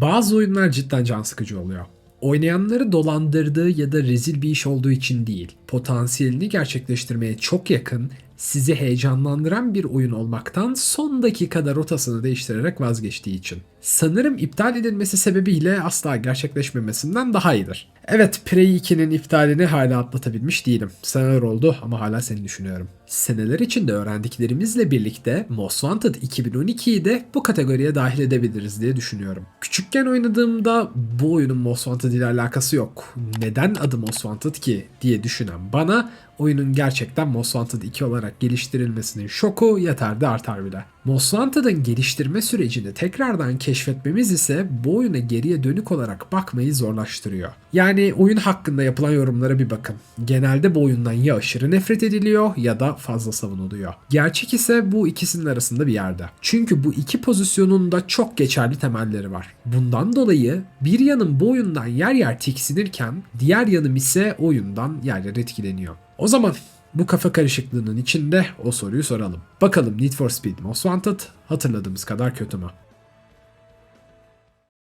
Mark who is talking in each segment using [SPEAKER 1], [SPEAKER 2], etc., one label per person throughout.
[SPEAKER 1] Bazı oyunlar cidden can sıkıcı oluyor. Oynayanları dolandırdığı ya da rezil bir iş olduğu için değil, potansiyelini gerçekleştirmeye çok yakın, sizi heyecanlandıran bir oyun olmaktan son dakikada rotasını değiştirerek vazgeçtiği için. Sanırım iptal edilmesi sebebiyle asla gerçekleşmemesinden daha iyidir. Evet, Prey 2'nin iptalini hala atlatabilmiş değilim. Seneler oldu ama hala seni düşünüyorum. Seneler içinde öğrendiklerimizle birlikte Most Wanted 2012'yi de bu kategoriye dahil edebiliriz diye düşünüyorum. Küçükken oynadığımda bu oyunun Most Wanted ile alakası yok. Neden adı Most Wanted ki diye düşünen bana oyunun gerçekten Most Wanted 2 olarak geliştirilmesinin şoku yeter artar bile. Most Wanted'ın geliştirme sürecini tekrardan keşfetmemiz ise bu oyuna geriye dönük olarak bakmayı zorlaştırıyor. Yani oyun hakkında yapılan yorumlara bir bakın. Genelde bu oyundan ya aşırı nefret ediliyor ya da fazla savunuluyor. Gerçek ise bu ikisinin arasında bir yerde. Çünkü bu iki pozisyonun da çok geçerli temelleri var. Bundan dolayı bir yanım bu oyundan yer yer tiksinirken diğer yanım ise oyundan yer yer etkileniyor. O zaman bu kafa karışıklığının içinde o soruyu soralım. Bakalım Need for Speed Most Wanted hatırladığımız kadar kötü mü?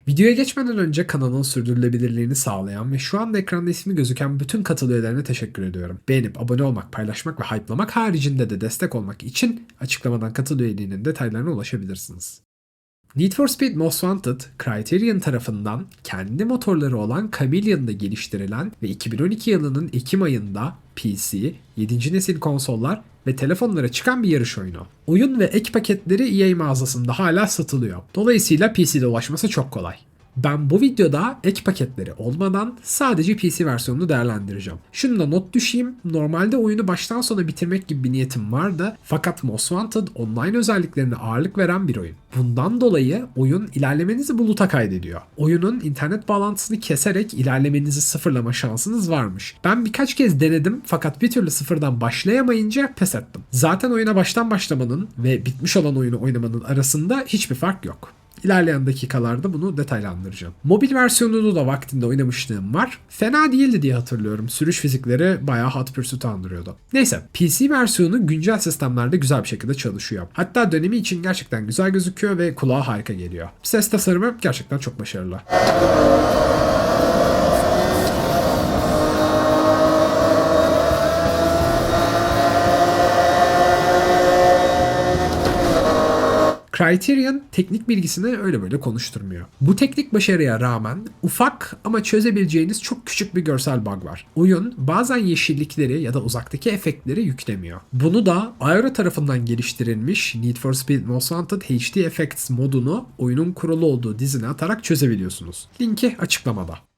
[SPEAKER 1] Videoya geçmeden önce kanalın sürdürülebilirliğini sağlayan ve şu anda ekranda ismi gözüken bütün katıl teşekkür ediyorum. Beğenip abone olmak, paylaşmak ve hype'lamak haricinde de destek olmak için açıklamadan katıl detaylarına ulaşabilirsiniz. Need for Speed Most Wanted, Criterion tarafından kendi motorları olan Chameleon'da geliştirilen ve 2012 yılının Ekim ayında PC, 7. nesil konsollar ve telefonlara çıkan bir yarış oyunu. Oyun ve ek paketleri EA mağazasında hala satılıyor. Dolayısıyla PC'de ulaşması çok kolay. Ben bu videoda ek paketleri olmadan sadece PC versiyonunu değerlendireceğim. Şunu da not düşeyim. Normalde oyunu baştan sona bitirmek gibi bir niyetim vardı. Fakat Most Wanted online özelliklerine ağırlık veren bir oyun. Bundan dolayı oyun ilerlemenizi buluta kaydediyor. Oyunun internet bağlantısını keserek ilerlemenizi sıfırlama şansınız varmış. Ben birkaç kez denedim fakat bir türlü sıfırdan başlayamayınca pes ettim. Zaten oyuna baştan başlamanın ve bitmiş olan oyunu oynamanın arasında hiçbir fark yok. İlerleyen dakikalarda bunu detaylandıracağım. Mobil versiyonunu da vaktinde oynamışlığım var. Fena değildi diye hatırlıyorum. Sürüş fizikleri bayağı Hot Pursuit'u andırıyordu. Neyse PC versiyonu güncel sistemlerde güzel bir şekilde çalışıyor. Hatta dönemi için gerçekten güzel gözüküyor ve kulağa harika geliyor. Ses tasarımı gerçekten çok başarılı. Criterion teknik bilgisini öyle böyle konuşturmuyor. Bu teknik başarıya rağmen ufak ama çözebileceğiniz çok küçük bir görsel bug var. Oyun bazen yeşillikleri ya da uzaktaki efektleri yüklemiyor. Bunu da Aero tarafından geliştirilmiş Need for Speed Most Wanted HD Effects modunu oyunun kurulu olduğu dizine atarak çözebiliyorsunuz. Linki açıklamada.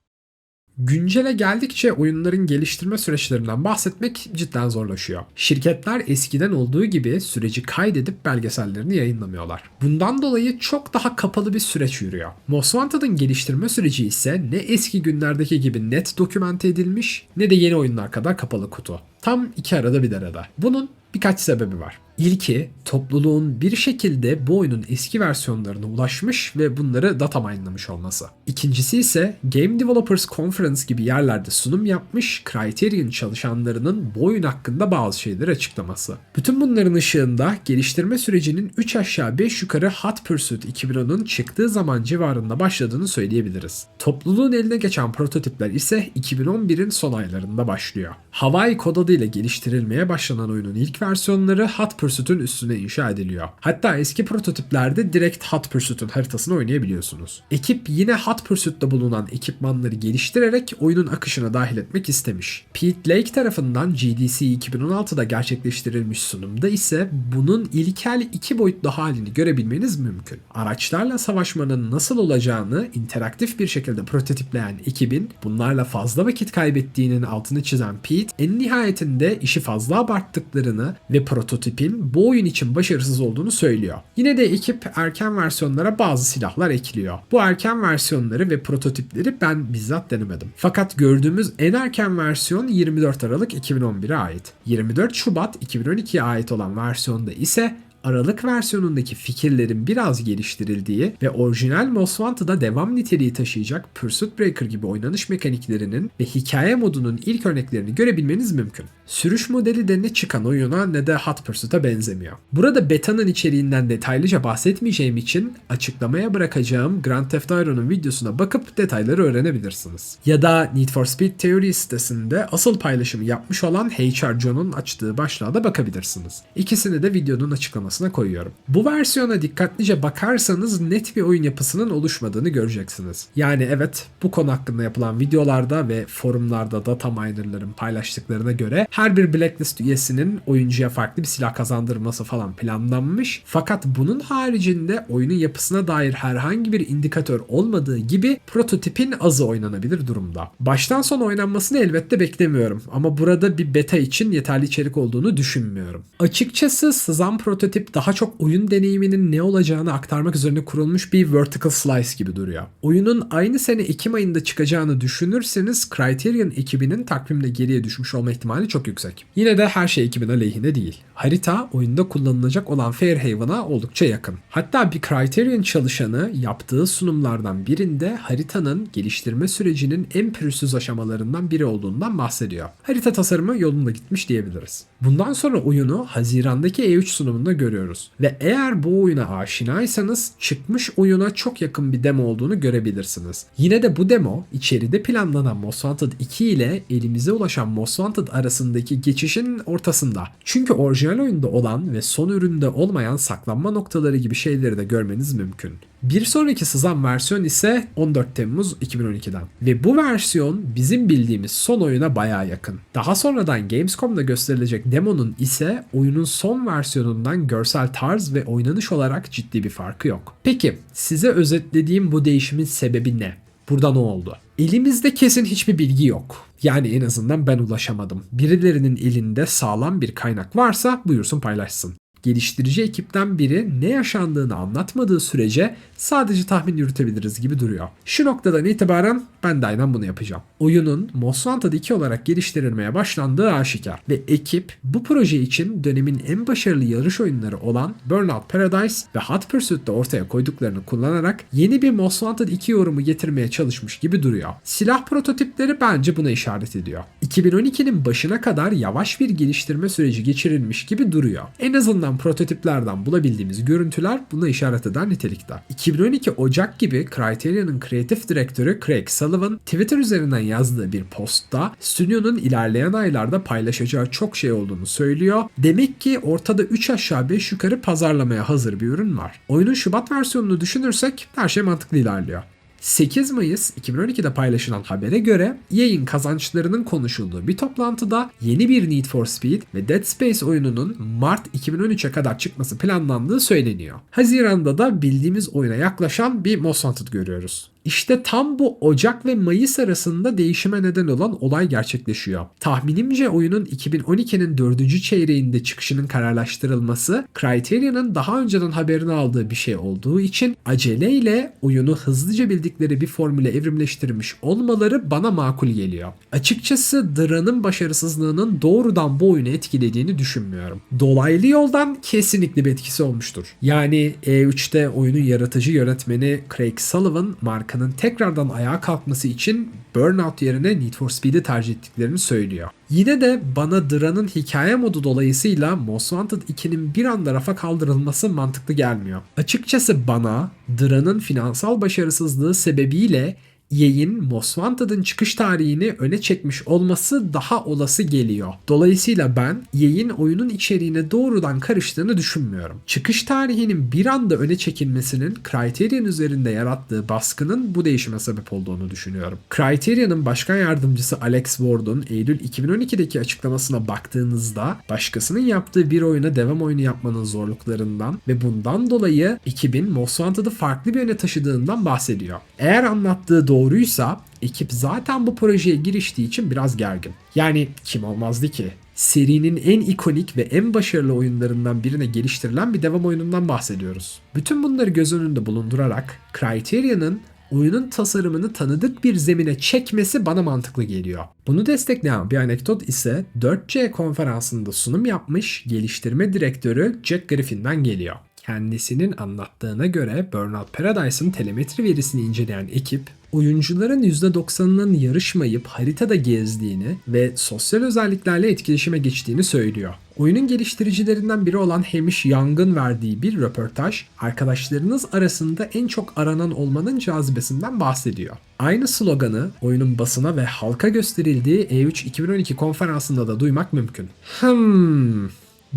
[SPEAKER 1] Güncele geldikçe oyunların geliştirme süreçlerinden bahsetmek cidden zorlaşıyor. Şirketler eskiden olduğu gibi süreci kaydedip belgesellerini yayınlamıyorlar. Bundan dolayı çok daha kapalı bir süreç yürüyor. Most Wanted'ın geliştirme süreci ise ne eski günlerdeki gibi net dokümente edilmiş ne de yeni oyunlar kadar kapalı kutu. Tam iki arada bir derede. Bunun birkaç sebebi var. İlki topluluğun bir şekilde bu oyunun eski versiyonlarına ulaşmış ve bunları data mine'lamış olması. İkincisi ise Game Developers Conference gibi yerlerde sunum yapmış Criterion çalışanlarının bu oyun hakkında bazı şeyleri açıklaması. Bütün bunların ışığında geliştirme sürecinin 3 aşağı 5 yukarı Hot Pursuit 2010'un çıktığı zaman civarında başladığını söyleyebiliriz. Topluluğun eline geçen prototipler ise 2011'in son aylarında başlıyor. Hawaii kod adıyla geliştirilmeye başlanan oyunun ilk versiyonları Hot Pursuit'ün üstüne inşa ediliyor. Hatta eski prototiplerde direkt Hot Pursuit'ün haritasını oynayabiliyorsunuz. Ekip yine Hot Pursuit'te bulunan ekipmanları geliştirerek oyunun akışına dahil etmek istemiş. Pete Lake tarafından GDC 2016'da gerçekleştirilmiş sunumda ise bunun ilkel iki boyutlu halini görebilmeniz mümkün. Araçlarla savaşmanın nasıl olacağını interaktif bir şekilde prototipleyen ekibin bunlarla fazla vakit kaybettiğinin altını çizen Pete en nihayetinde işi fazla abarttıklarını ve prototipin bu oyun için başarısız olduğunu söylüyor. Yine de ekip erken versiyonlara bazı silahlar ekliyor. Bu erken versiyonları ve prototipleri ben bizzat denemedim. Fakat gördüğümüz en erken versiyon 24 Aralık 2011'e ait. 24 Şubat 2012'ye ait olan versiyonda ise Aralık versiyonundaki fikirlerin biraz geliştirildiği ve orijinal Most Wanted'a devam niteliği taşıyacak Pursuit Breaker gibi oynanış mekaniklerinin ve hikaye modunun ilk örneklerini görebilmeniz mümkün. Sürüş modeli de ne çıkan oyuna ne de Hot Pursuit'a benzemiyor. Burada beta'nın içeriğinden detaylıca bahsetmeyeceğim için açıklamaya bırakacağım Grand Theft Auto'nun videosuna bakıp detayları öğrenebilirsiniz. Ya da Need for Speed Theory sitesinde asıl paylaşımı yapmış olan HR John'un açtığı başlığa da bakabilirsiniz. İkisini de videonun açıklamasına koyuyorum. Bu versiyona dikkatlice bakarsanız net bir oyun yapısının oluşmadığını göreceksiniz. Yani evet bu konu hakkında yapılan videolarda ve forumlarda data minerların paylaştıklarına göre her bir blacklist üyesinin oyuncuya farklı bir silah kazandırması falan planlanmış. Fakat bunun haricinde oyunun yapısına dair herhangi bir indikatör olmadığı gibi prototipin azı oynanabilir durumda. Baştan sona oynanmasını elbette beklemiyorum ama burada bir beta için yeterli içerik olduğunu düşünmüyorum. Açıkçası sızan prototip daha çok oyun deneyiminin ne olacağını aktarmak üzerine kurulmuş bir vertical slice gibi duruyor. Oyunun aynı sene Ekim ayında çıkacağını düşünürseniz Criterion ekibinin takvimde geriye düşmüş olma ihtimali çok yüksek. Yine de her şey ekibin aleyhine değil. Harita oyunda kullanılacak olan Fairhaven'a oldukça yakın. Hatta bir Criterion çalışanı yaptığı sunumlardan birinde haritanın geliştirme sürecinin en pürüzsüz aşamalarından biri olduğundan bahsediyor. Harita tasarımı yolunda gitmiş diyebiliriz. Bundan sonra oyunu Haziran'daki E3 sunumunda görüyoruz. Ve eğer bu oyuna aşinaysanız çıkmış oyuna çok yakın bir demo olduğunu görebilirsiniz. Yine de bu demo içeride planlanan Most Wanted 2 ile elimize ulaşan Most Wanted arasındaki geçişin ortasında. Çünkü orijinal oyunda olan ve son üründe olmayan saklanma noktaları gibi şeyleri de görmeniz mümkün. Bir sonraki sızan versiyon ise 14 Temmuz 2012'den. Ve bu versiyon bizim bildiğimiz son oyuna baya yakın. Daha sonradan Gamescom'da gösterilecek demonun ise oyunun son versiyonundan görsel tarz ve oynanış olarak ciddi bir farkı yok. Peki size özetlediğim bu değişimin sebebi ne? Burada ne oldu? Elimizde kesin hiçbir bilgi yok. Yani en azından ben ulaşamadım. Birilerinin elinde sağlam bir kaynak varsa buyursun paylaşsın geliştirici ekipten biri ne yaşandığını anlatmadığı sürece sadece tahmin yürütebiliriz gibi duruyor. Şu noktadan itibaren ben de bunu yapacağım. Oyunun Most Wanted 2 olarak geliştirilmeye başlandığı aşikar ve ekip bu proje için dönemin en başarılı yarış oyunları olan Burnout Paradise ve Hot Pursuit'te ortaya koyduklarını kullanarak yeni bir Most Wanted 2 yorumu getirmeye çalışmış gibi duruyor. Silah prototipleri bence buna işaret ediyor. 2012'nin başına kadar yavaş bir geliştirme süreci geçirilmiş gibi duruyor. En azından prototiplerden bulabildiğimiz görüntüler buna işaret eden nitelikte. 2012 Ocak gibi Criterion'ın kreatif direktörü Craig Sullivan Twitter üzerinden yazdığı bir postta stüdyonun ilerleyen aylarda paylaşacağı çok şey olduğunu söylüyor. Demek ki ortada 3 aşağı 5 yukarı pazarlamaya hazır bir ürün var. Oyunun Şubat versiyonunu düşünürsek her şey mantıklı ilerliyor. 8 Mayıs 2012'de paylaşılan habere göre EA'in kazançlarının konuşulduğu bir toplantıda yeni bir Need for Speed ve Dead Space oyununun Mart 2013'e kadar çıkması planlandığı söyleniyor. Haziranda da bildiğimiz oyuna yaklaşan bir Most Wanted görüyoruz. İşte tam bu Ocak ve Mayıs arasında değişime neden olan olay gerçekleşiyor. Tahminimce oyunun 2012'nin 4. çeyreğinde çıkışının kararlaştırılması Criterion'ın daha önceden haberini aldığı bir şey olduğu için aceleyle oyunu hızlıca bildikleri bir formüle evrimleştirmiş olmaları bana makul geliyor. Açıkçası Dran'ın başarısızlığının doğrudan bu oyunu etkilediğini düşünmüyorum. Dolaylı yoldan kesinlikle bir etkisi olmuştur. Yani E3'te oyunun yaratıcı yönetmeni Craig Sullivan marka markanın tekrardan ayağa kalkması için Burnout yerine Need for Speed'i tercih ettiklerini söylüyor. Yine de bana Dran'ın hikaye modu dolayısıyla Most Wanted 2'nin bir anda rafa kaldırılması mantıklı gelmiyor. Açıkçası bana Dran'ın finansal başarısızlığı sebebiyle EA'in Most Wanted'ın çıkış tarihini öne çekmiş olması daha olası geliyor. Dolayısıyla ben EA'in oyunun içeriğine doğrudan karıştığını düşünmüyorum. Çıkış tarihinin bir anda öne çekilmesinin Criterion üzerinde yarattığı baskının bu değişime sebep olduğunu düşünüyorum. Criterion'ın başkan yardımcısı Alex Ward'un Eylül 2012'deki açıklamasına baktığınızda başkasının yaptığı bir oyuna devam oyunu yapmanın zorluklarından ve bundan dolayı 2000 Most Wanted'ı farklı bir yöne taşıdığından bahsediyor. Eğer anlattığı doğru doğruysa ekip zaten bu projeye giriştiği için biraz gergin. Yani kim olmazdı ki? serinin en ikonik ve en başarılı oyunlarından birine geliştirilen bir devam oyunundan bahsediyoruz. Bütün bunları göz önünde bulundurarak Criterion'ın oyunun tasarımını tanıdık bir zemine çekmesi bana mantıklı geliyor. Bunu destekleyen bir anekdot ise 4C konferansında sunum yapmış geliştirme direktörü Jack Griffin'den geliyor. Kendisinin anlattığına göre Burnout Paradise'ın telemetri verisini inceleyen ekip oyuncuların %90'ının yarışmayıp haritada gezdiğini ve sosyal özelliklerle etkileşime geçtiğini söylüyor. Oyunun geliştiricilerinden biri olan Hamish Young'ın verdiği bir röportaj, arkadaşlarınız arasında en çok aranan olmanın cazibesinden bahsediyor. Aynı sloganı oyunun basına ve halka gösterildiği E3 2012 konferansında da duymak mümkün. Hmm,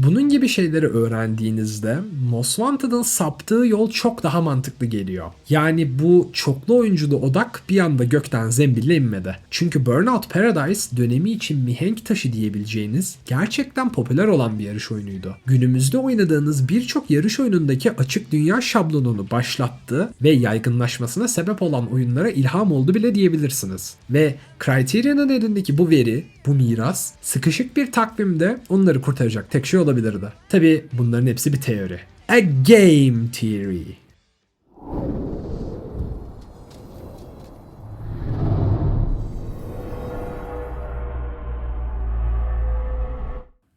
[SPEAKER 1] bunun gibi şeyleri öğrendiğinizde Most Wanted'ın saptığı yol çok daha mantıklı geliyor. Yani bu çoklu oyunculu odak bir anda gökten zembille inmedi. Çünkü Burnout Paradise dönemi için mihenk taşı diyebileceğiniz gerçekten popüler olan bir yarış oyunuydu. Günümüzde oynadığınız birçok yarış oyunundaki açık dünya şablonunu başlattı ve yaygınlaşmasına sebep olan oyunlara ilham oldu bile diyebilirsiniz. Ve Criterion'ın elindeki bu veri, bu miras, sıkışık bir takvimde onları kurtaracak tek şey olabilirdi. Tabi bunların hepsi bir teori. A game theory.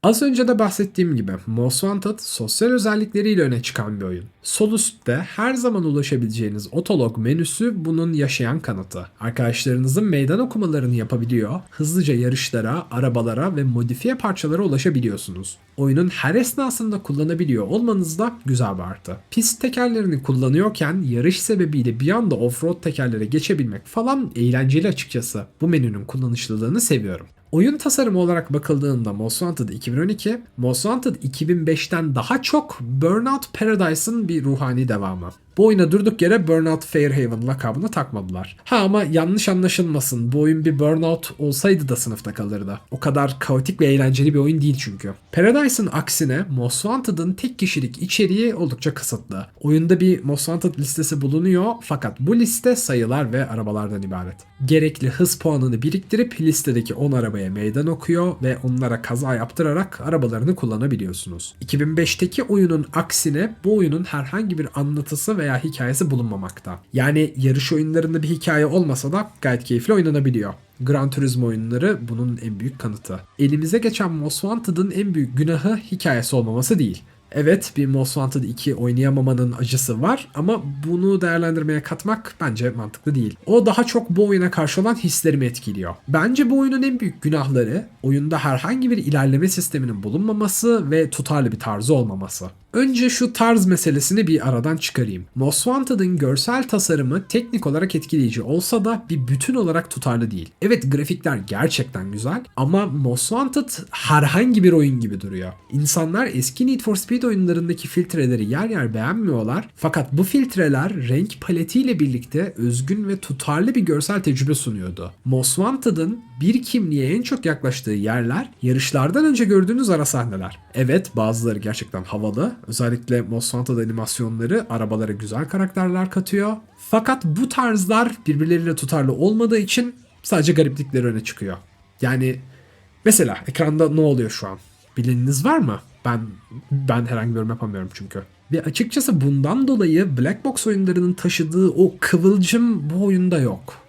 [SPEAKER 1] Az önce de bahsettiğim gibi Most Wanted sosyal özellikleriyle öne çıkan bir oyun. Sol üstte her zaman ulaşabileceğiniz otolog menüsü bunun yaşayan kanıtı. Arkadaşlarınızın meydan okumalarını yapabiliyor, hızlıca yarışlara, arabalara ve modifiye parçalara ulaşabiliyorsunuz. Oyunun her esnasında kullanabiliyor olmanız da güzel bir artı. Pist tekerlerini kullanıyorken yarış sebebiyle bir anda offroad tekerlere geçebilmek falan eğlenceli açıkçası. Bu menünün kullanışlılığını seviyorum. Oyun tasarımı olarak bakıldığında Most Wanted 2012, Most Wanted 2005'ten daha çok Burnout Paradise'ın bir ruhani devamı. Bu oyuna durduk yere Burnout Fairhaven lakabını takmadılar. Ha ama yanlış anlaşılmasın bu oyun bir Burnout olsaydı da sınıfta kalırdı. O kadar kaotik ve eğlenceli bir oyun değil çünkü. Paradise'ın aksine Most Wanted'ın tek kişilik içeriği oldukça kısıtlı. Oyunda bir Most Wanted listesi bulunuyor fakat bu liste sayılar ve arabalardan ibaret. Gerekli hız puanını biriktirip listedeki 10 arabaya meydan okuyor ve onlara kaza yaptırarak arabalarını kullanabiliyorsunuz. 2005'teki oyunun aksine bu oyunun herhangi bir anlatısı veya hikayesi bulunmamakta. Yani yarış oyunlarında bir hikaye olmasa da gayet keyifli oynanabiliyor. Gran Turismo oyunları bunun en büyük kanıtı. Elimize geçen Most Wanted'ın en büyük günahı hikayesi olmaması değil. Evet bir Most Wanted 2 oynayamamanın acısı var ama bunu değerlendirmeye katmak bence mantıklı değil. O daha çok bu oyuna karşı olan hislerimi etkiliyor. Bence bu oyunun en büyük günahları oyunda herhangi bir ilerleme sisteminin bulunmaması ve tutarlı bir tarzı olmaması. Önce şu tarz meselesini bir aradan çıkarayım. Most Wanted'ın görsel tasarımı teknik olarak etkileyici olsa da bir bütün olarak tutarlı değil. Evet grafikler gerçekten güzel ama Most Wanted herhangi bir oyun gibi duruyor. İnsanlar eski Need for Speed oyunlarındaki filtreleri yer yer beğenmiyorlar fakat bu filtreler renk paletiyle birlikte özgün ve tutarlı bir görsel tecrübe sunuyordu. Most Wanted'ın bir kimliğe en çok yaklaştığı yerler yarışlardan önce gördüğünüz ara sahneler. Evet bazıları gerçekten havalı. Özellikle Most Wanted animasyonları arabalara güzel karakterler katıyor. Fakat bu tarzlar birbirleriyle tutarlı olmadığı için sadece gariplikleri öne çıkıyor. Yani mesela ekranda ne oluyor şu an? Bileniniz var mı? Ben ben herhangi bir yorum yapamıyorum çünkü. Ve açıkçası bundan dolayı Black Box oyunlarının taşıdığı o kıvılcım bu oyunda yok.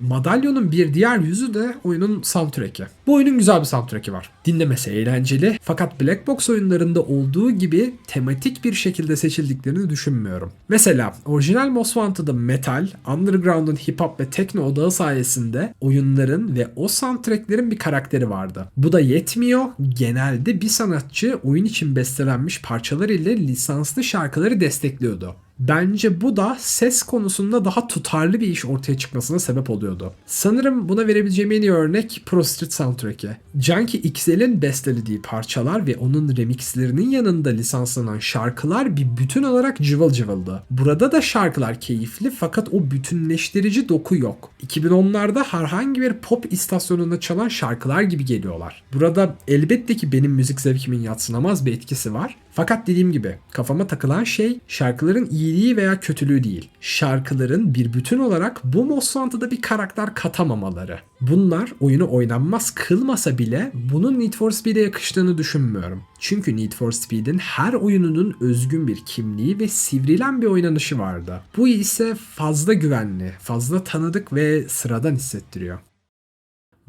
[SPEAKER 1] Madalyonun bir diğer yüzü de oyunun soundtrack'i. Bu oyunun güzel bir soundtrack'i var. Dinlemesi eğlenceli fakat Black Box oyunlarında olduğu gibi tematik bir şekilde seçildiklerini düşünmüyorum. Mesela orijinal Most Wanted'ın metal, underground'un hip hop ve tekno odağı sayesinde oyunların ve o soundtrack'lerin bir karakteri vardı. Bu da yetmiyor. Genelde bir sanatçı oyun için bestelenmiş parçalar ile lisanslı şarkıları destekliyordu. Bence bu da ses konusunda daha tutarlı bir iş ortaya çıkmasına sebep oluyordu. Sanırım buna verebileceğim en iyi örnek Pro Street Soundtrack'i. Junkie XL'in bestelediği parçalar ve onun remixlerinin yanında lisanslanan şarkılar bir bütün olarak cıvıl cıvıldı. Burada da şarkılar keyifli fakat o bütünleştirici doku yok. 2010'larda herhangi bir pop istasyonunda çalan şarkılar gibi geliyorlar. Burada elbette ki benim müzik zevkimin yatsınamaz bir etkisi var. Fakat dediğim gibi kafama takılan şey şarkıların iyiliği veya kötülüğü değil. Şarkıların bir bütün olarak bu Most Wanted'a bir karakter katamamaları. Bunlar oyunu oynanmaz kılmasa bile bunun Need for Speed'e yakıştığını düşünmüyorum. Çünkü Need for Speed'in her oyununun özgün bir kimliği ve sivrilen bir oynanışı vardı. Bu ise fazla güvenli, fazla tanıdık ve sıradan hissettiriyor.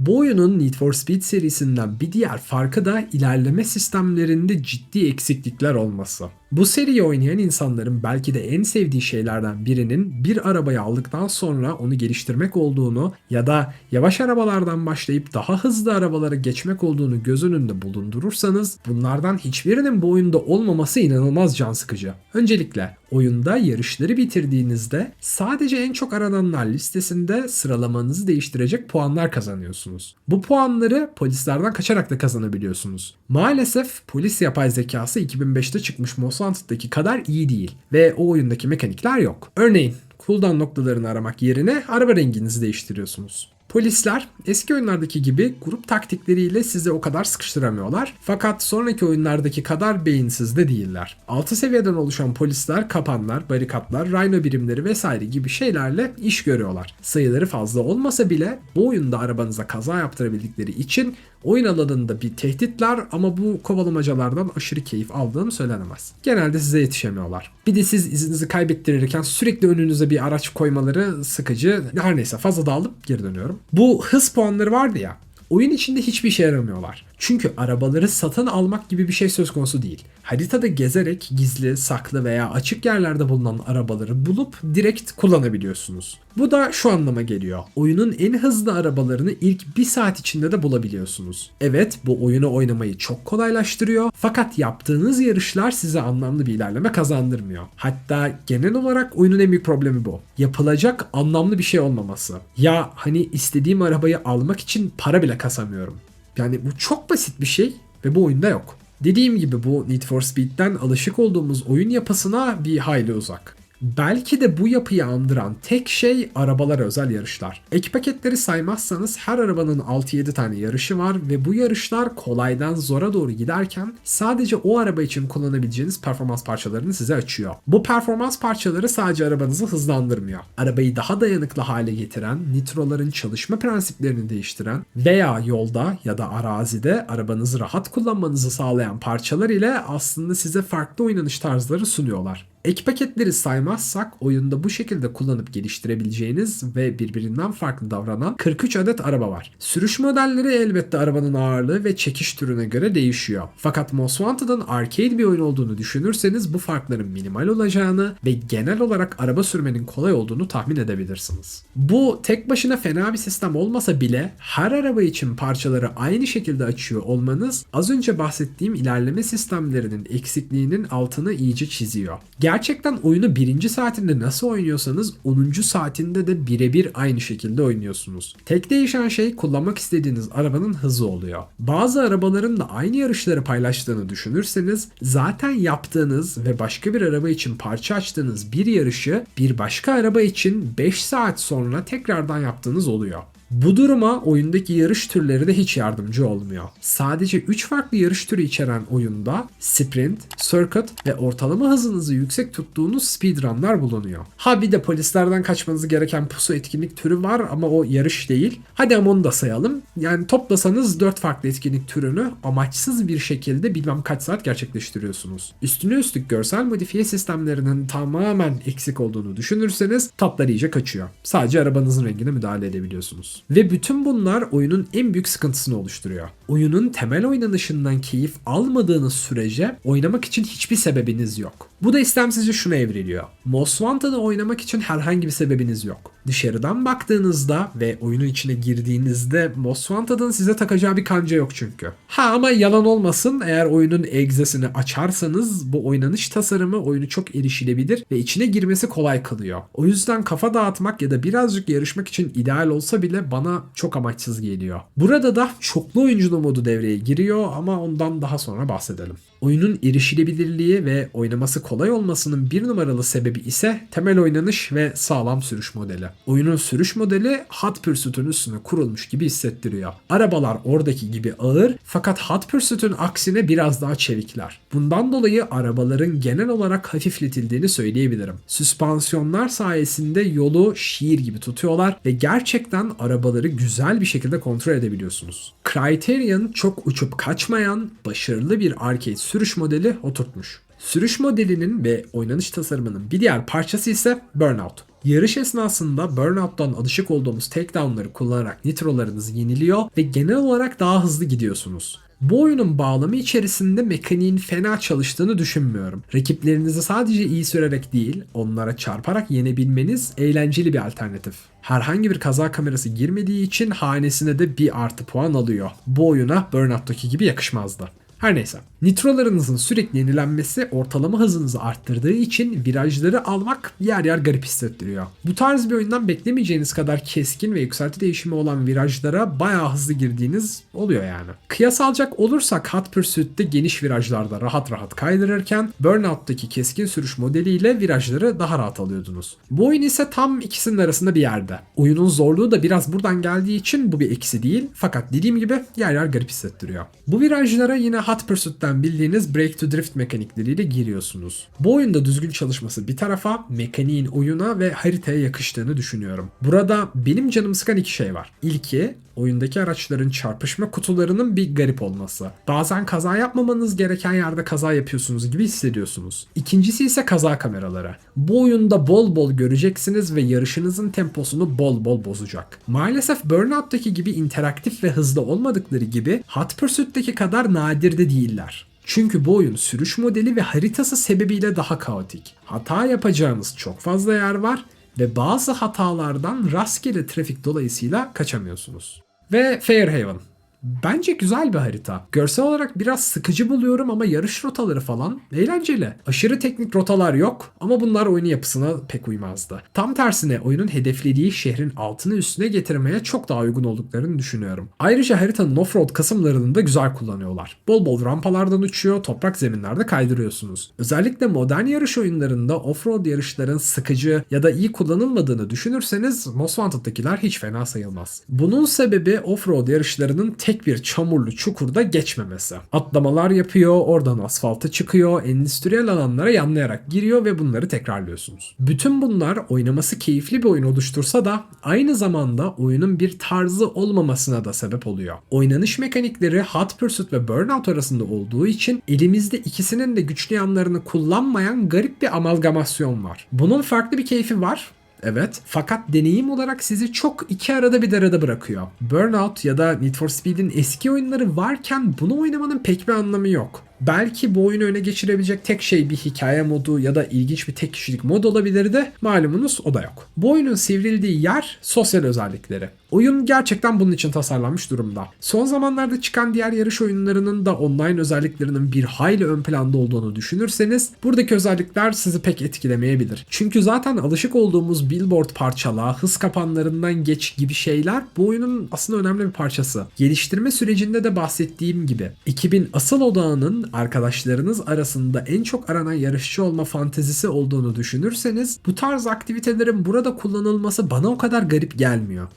[SPEAKER 1] Bu oyunun Need for Speed serisinden bir diğer farkı da ilerleme sistemlerinde ciddi eksiklikler olması. Bu seriyi oynayan insanların belki de en sevdiği şeylerden birinin bir arabayı aldıktan sonra onu geliştirmek olduğunu ya da yavaş arabalardan başlayıp daha hızlı arabalara geçmek olduğunu göz önünde bulundurursanız bunlardan hiçbirinin bu oyunda olmaması inanılmaz can sıkıcı. Öncelikle oyunda yarışları bitirdiğinizde sadece en çok arananlar listesinde sıralamanızı değiştirecek puanlar kazanıyorsunuz. Bu puanları polislerden kaçarak da kazanabiliyorsunuz. Maalesef polis yapay zekası 2005'te çıkmış Most Wanted'daki kadar iyi değil ve o oyundaki mekanikler yok. Örneğin cooldown noktalarını aramak yerine araba renginizi değiştiriyorsunuz. Polisler eski oyunlardaki gibi grup taktikleriyle sizi o kadar sıkıştıramıyorlar. Fakat sonraki oyunlardaki kadar beyinsiz de değiller. 6 seviyeden oluşan polisler kapanlar, barikatlar, rhino birimleri vesaire gibi şeylerle iş görüyorlar. Sayıları fazla olmasa bile bu oyunda arabanıza kaza yaptırabildikleri için oyun alanında bir tehditler ama bu kovalamacalardan aşırı keyif aldığım söylenemez. Genelde size yetişemiyorlar. Bir de siz izinizi kaybettirirken sürekli önünüze bir araç koymaları sıkıcı. Her neyse fazla dağılıp geri dönüyorum. Bu hız puanları vardı ya oyun içinde hiçbir işe yaramıyorlar. Çünkü arabaları satın almak gibi bir şey söz konusu değil. Haritada gezerek gizli, saklı veya açık yerlerde bulunan arabaları bulup direkt kullanabiliyorsunuz. Bu da şu anlama geliyor. Oyunun en hızlı arabalarını ilk bir saat içinde de bulabiliyorsunuz. Evet bu oyunu oynamayı çok kolaylaştırıyor fakat yaptığınız yarışlar size anlamlı bir ilerleme kazandırmıyor. Hatta genel olarak oyunun en büyük problemi bu. Yapılacak anlamlı bir şey olmaması. Ya hani istediğim arabayı almak için para bile kasamıyorum. Yani bu çok basit bir şey ve bu oyunda yok. Dediğim gibi bu Need for Speed'den alışık olduğumuz oyun yapısına bir hayli uzak. Belki de bu yapıyı andıran tek şey arabalara özel yarışlar. Ek paketleri saymazsanız her arabanın 6-7 tane yarışı var ve bu yarışlar kolaydan zora doğru giderken sadece o araba için kullanabileceğiniz performans parçalarını size açıyor. Bu performans parçaları sadece arabanızı hızlandırmıyor. Arabayı daha dayanıklı hale getiren, nitroların çalışma prensiplerini değiştiren veya yolda ya da arazide arabanızı rahat kullanmanızı sağlayan parçalar ile aslında size farklı oynanış tarzları sunuyorlar. Ek paketleri saymazsak oyunda bu şekilde kullanıp geliştirebileceğiniz ve birbirinden farklı davranan 43 adet araba var. Sürüş modelleri elbette arabanın ağırlığı ve çekiş türüne göre değişiyor. Fakat Most Wanted'ın arcade bir oyun olduğunu düşünürseniz bu farkların minimal olacağını ve genel olarak araba sürmenin kolay olduğunu tahmin edebilirsiniz. Bu tek başına fena bir sistem olmasa bile her araba için parçaları aynı şekilde açıyor olmanız az önce bahsettiğim ilerleme sistemlerinin eksikliğinin altını iyice çiziyor. Gerçekten oyunu birinci saatinde nasıl oynuyorsanız 10. saatinde de birebir aynı şekilde oynuyorsunuz. Tek değişen şey kullanmak istediğiniz arabanın hızı oluyor. Bazı arabaların da aynı yarışları paylaştığını düşünürseniz zaten yaptığınız ve başka bir araba için parça açtığınız bir yarışı bir başka araba için 5 saat sonra tekrardan yaptığınız oluyor. Bu duruma oyundaki yarış türleri de hiç yardımcı olmuyor. Sadece 3 farklı yarış türü içeren oyunda sprint, circuit ve ortalama hızınızı yüksek tuttuğunuz speedrunlar bulunuyor. Ha bir de polislerden kaçmanız gereken pusu etkinlik türü var ama o yarış değil. Hadi ama onu da sayalım. Yani toplasanız 4 farklı etkinlik türünü amaçsız bir şekilde bilmem kaç saat gerçekleştiriyorsunuz. Üstüne üstlük görsel modifiye sistemlerinin tamamen eksik olduğunu düşünürseniz tatlar iyice kaçıyor. Sadece arabanızın rengine müdahale edebiliyorsunuz. Ve bütün bunlar oyunun en büyük sıkıntısını oluşturuyor. Oyunun temel oynanışından keyif almadığınız sürece oynamak için hiçbir sebebiniz yok. Bu da istemsizce şuna evriliyor. Most Wanted'ı oynamak için herhangi bir sebebiniz yok. Dışarıdan baktığınızda ve oyunun içine girdiğinizde Most Wanted'ın size takacağı bir kanca yok çünkü. Ha ama yalan olmasın eğer oyunun egzesini açarsanız bu oynanış tasarımı oyunu çok erişilebilir ve içine girmesi kolay kılıyor. O yüzden kafa dağıtmak ya da birazcık yarışmak için ideal olsa bile bana çok amaçsız geliyor. Burada da çoklu oyunculu modu devreye giriyor ama ondan daha sonra bahsedelim. Oyunun erişilebilirliği ve oynaması kolay olmasının bir numaralı sebebi ise temel oynanış ve sağlam sürüş modeli. Oyunun sürüş modeli Hot Pursuit'un üstüne kurulmuş gibi hissettiriyor. Arabalar oradaki gibi ağır fakat Hot Pursuit'un aksine biraz daha çevikler. Bundan dolayı arabaların genel olarak hafifletildiğini söyleyebilirim. Süspansiyonlar sayesinde yolu şiir gibi tutuyorlar ve gerçekten arabaları güzel bir şekilde kontrol edebiliyorsunuz. Criterion çok uçup kaçmayan, başarılı bir arcade sürüş modeli oturtmuş. Sürüş modelinin ve oynanış tasarımının bir diğer parçası ise Burnout. Yarış esnasında Burnout'tan alışık olduğumuz takedownları kullanarak nitrolarınızı yeniliyor ve genel olarak daha hızlı gidiyorsunuz. Bu oyunun bağlamı içerisinde mekaniğin fena çalıştığını düşünmüyorum. Rakiplerinizi sadece iyi sürerek değil, onlara çarparak yenebilmeniz eğlenceli bir alternatif. Herhangi bir kaza kamerası girmediği için hanesine de bir artı puan alıyor. Bu oyuna Burnout'taki gibi yakışmazdı. Her neyse. Nitrolarınızın sürekli yenilenmesi ortalama hızınızı arttırdığı için virajları almak yer yer garip hissettiriyor. Bu tarz bir oyundan beklemeyeceğiniz kadar keskin ve yükselti değişimi olan virajlara bayağı hızlı girdiğiniz oluyor yani. Kıyas alacak olursak Hot Pursuit'te geniş virajlarda rahat rahat kaydırırken Burnout'taki keskin sürüş modeliyle virajları daha rahat alıyordunuz. Bu oyun ise tam ikisinin arasında bir yerde. Oyunun zorluğu da biraz buradan geldiği için bu bir eksi değil fakat dediğim gibi yer yer garip hissettiriyor. Bu virajlara yine Hot Pursuit'ten bildiğiniz Break to Drift mekanikleriyle giriyorsunuz. Bu oyunda düzgün çalışması bir tarafa, mekaniğin oyuna ve haritaya yakıştığını düşünüyorum. Burada benim canım sıkan iki şey var. İlki oyundaki araçların çarpışma kutularının bir garip olması. Bazen kaza yapmamanız gereken yerde kaza yapıyorsunuz gibi hissediyorsunuz. İkincisi ise kaza kameraları. Bu oyunda bol bol göreceksiniz ve yarışınızın temposunu bol bol bozacak. Maalesef Burnout'taki gibi interaktif ve hızlı olmadıkları gibi Hot Pursuit'teki kadar nadir de değiller. Çünkü bu oyun sürüş modeli ve haritası sebebiyle daha kaotik. Hata yapacağınız çok fazla yer var ve bazı hatalardan rastgele trafik dolayısıyla kaçamıyorsunuz. Ve Fairhaven. Bence güzel bir harita. Görsel olarak biraz sıkıcı buluyorum ama yarış rotaları falan eğlenceli. Aşırı teknik rotalar yok ama bunlar oyunun yapısına pek uymazdı. Tam tersine oyunun hedeflediği şehrin altını üstüne getirmeye çok daha uygun olduklarını düşünüyorum. Ayrıca haritanın offroad kısımlarını da güzel kullanıyorlar. Bol bol rampalardan uçuyor, toprak zeminlerde kaydırıyorsunuz. Özellikle modern yarış oyunlarında offroad yarışların sıkıcı ya da iyi kullanılmadığını düşünürseniz Most Wanted'dakiler hiç fena sayılmaz. Bunun sebebi offroad yarışlarının tek bir çamurlu çukurda geçmemesi. Atlamalar yapıyor, oradan asfalta çıkıyor, endüstriyel alanlara yanlayarak giriyor ve bunları tekrarlıyorsunuz. Bütün bunlar oynaması keyifli bir oyun oluştursa da aynı zamanda oyunun bir tarzı olmamasına da sebep oluyor. Oynanış mekanikleri Hot Pursuit ve Burnout arasında olduğu için elimizde ikisinin de güçlü yanlarını kullanmayan garip bir amalgamasyon var. Bunun farklı bir keyfi var Evet. Fakat deneyim olarak sizi çok iki arada bir derede bırakıyor. Burnout ya da Need for Speed'in eski oyunları varken bunu oynamanın pek bir anlamı yok. Belki bu oyunu öne geçirebilecek tek şey bir hikaye modu ya da ilginç bir tek kişilik mod olabilirdi. Malumunuz o da yok. Bu oyunun sivrildiği yer sosyal özellikleri. Oyun gerçekten bunun için tasarlanmış durumda. Son zamanlarda çıkan diğer yarış oyunlarının da online özelliklerinin bir hayli ön planda olduğunu düşünürseniz buradaki özellikler sizi pek etkilemeyebilir. Çünkü zaten alışık olduğumuz billboard parçala, hız kapanlarından geç gibi şeyler bu oyunun aslında önemli bir parçası. Geliştirme sürecinde de bahsettiğim gibi ekibin asıl odağının arkadaşlarınız arasında en çok aranan yarışçı olma fantezisi olduğunu düşünürseniz bu tarz aktivitelerin burada kullanılması bana o kadar garip gelmiyor.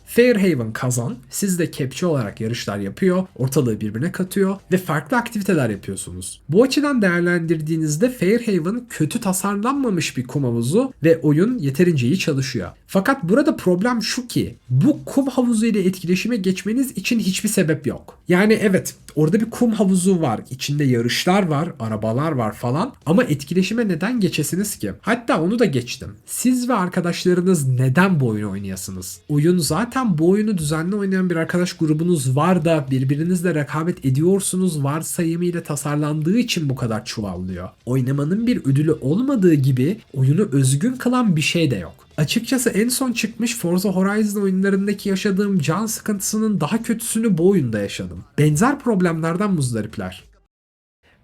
[SPEAKER 1] Fairhaven kazan, siz de kepçe olarak yarışlar yapıyor, ortalığı birbirine katıyor ve farklı aktiviteler yapıyorsunuz. Bu açıdan değerlendirdiğinizde Fairhaven kötü tasarlanmamış bir kum havuzu ve oyun yeterince iyi çalışıyor. Fakat burada problem şu ki bu kum havuzu ile etkileşime geçmeniz için hiçbir sebep yok. Yani evet orada bir kum havuzu var, içinde yarışlar var, arabalar var falan ama etkileşime neden geçesiniz ki? Hatta onu da geçtim. Siz ve arkadaşlarınız neden bu oyunu oynayasınız? Oyun zaten bu oyunu düzenli oynayan bir arkadaş grubunuz var da birbirinizle rekabet ediyorsunuz varsayımıyla tasarlandığı için bu kadar çuvallıyor. Oynamanın bir ödülü olmadığı gibi oyunu özgün kılan bir şey de yok. Açıkçası en son çıkmış Forza Horizon oyunlarındaki yaşadığım can sıkıntısının daha kötüsünü bu oyunda yaşadım. Benzer problemlerden muzdaripler.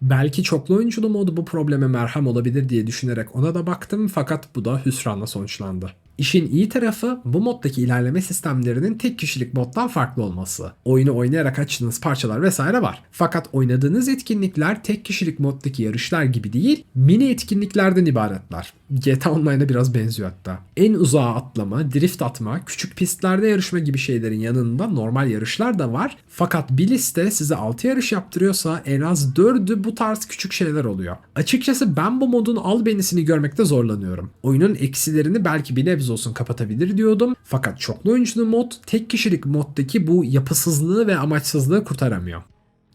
[SPEAKER 1] Belki çoklu oyunculu modu bu probleme merhem olabilir diye düşünerek ona da baktım fakat bu da hüsranla sonuçlandı. İşin iyi tarafı bu moddaki ilerleme sistemlerinin tek kişilik moddan farklı olması. Oyunu oynayarak açtığınız parçalar vesaire var. Fakat oynadığınız etkinlikler tek kişilik moddaki yarışlar gibi değil, mini etkinliklerden ibaretler. GTA Online'a biraz benziyor hatta. En uzağa atlama, drift atma, küçük pistlerde yarışma gibi şeylerin yanında normal yarışlar da var. Fakat bir liste size 6 yarış yaptırıyorsa en az 4'ü bu tarz küçük şeyler oluyor. Açıkçası ben bu modun albenisini görmekte zorlanıyorum. Oyunun eksilerini belki bir nebze olsun kapatabilir diyordum. Fakat çoklu oyunculu mod tek kişilik moddaki bu yapısızlığı ve amaçsızlığı kurtaramıyor.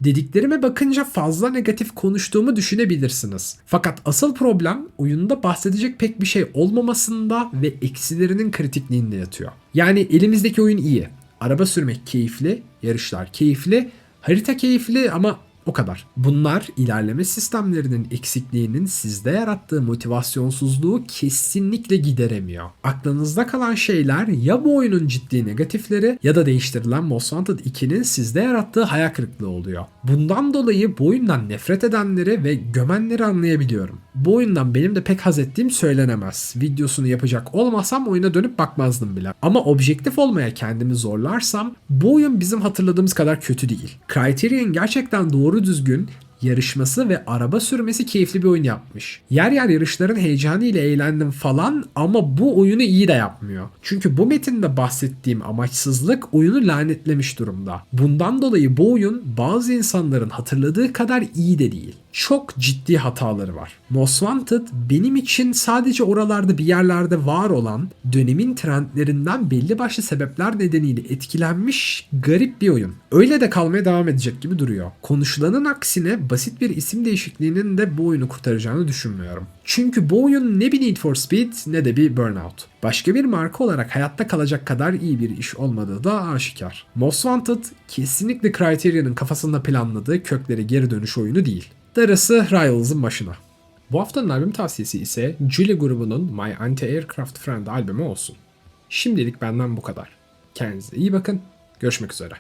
[SPEAKER 1] Dediklerime bakınca fazla negatif konuştuğumu düşünebilirsiniz. Fakat asıl problem oyunda bahsedecek pek bir şey olmamasında ve eksilerinin kritikliğinde yatıyor. Yani elimizdeki oyun iyi. Araba sürmek keyifli, yarışlar keyifli, harita keyifli ama o kadar. Bunlar ilerleme sistemlerinin eksikliğinin sizde yarattığı motivasyonsuzluğu kesinlikle gideremiyor. Aklınızda kalan şeyler ya bu oyunun ciddi negatifleri ya da değiştirilen Most Wanted 2'nin sizde yarattığı hayal kırıklığı oluyor. Bundan dolayı bu oyundan nefret edenleri ve gömenleri anlayabiliyorum. Bu oyundan benim de pek haz ettiğim söylenemez. Videosunu yapacak olmasam oyuna dönüp bakmazdım bile. Ama objektif olmaya kendimi zorlarsam bu oyun bizim hatırladığımız kadar kötü değil. Criterion gerçekten doğru düzgün yarışması ve araba sürmesi keyifli bir oyun yapmış. Yer yer yarışların heyecanı ile eğlendim falan ama bu oyunu iyi de yapmıyor. Çünkü bu metinde bahsettiğim amaçsızlık oyunu lanetlemiş durumda. Bundan dolayı bu oyun bazı insanların hatırladığı kadar iyi de değil. Çok ciddi hataları var. Most Wanted benim için sadece oralarda bir yerlerde var olan dönemin trendlerinden belli başlı sebepler nedeniyle etkilenmiş garip bir oyun. Öyle de kalmaya devam edecek gibi duruyor. Konuşulanın aksine basit bir isim değişikliğinin de bu oyunu kurtaracağını düşünmüyorum. Çünkü bu oyun ne bir Need for Speed ne de bir Burnout. Başka bir marka olarak hayatta kalacak kadar iyi bir iş olmadığı da aşikar. Most Wanted kesinlikle Criterion'ın kafasında planladığı kökleri geri dönüş oyunu değil. Darısı Rivals'ın başına. Bu haftanın albüm tavsiyesi ise Julie grubunun My Anti-Aircraft Friend albümü olsun. Şimdilik benden bu kadar. Kendinize iyi bakın. Görüşmek üzere.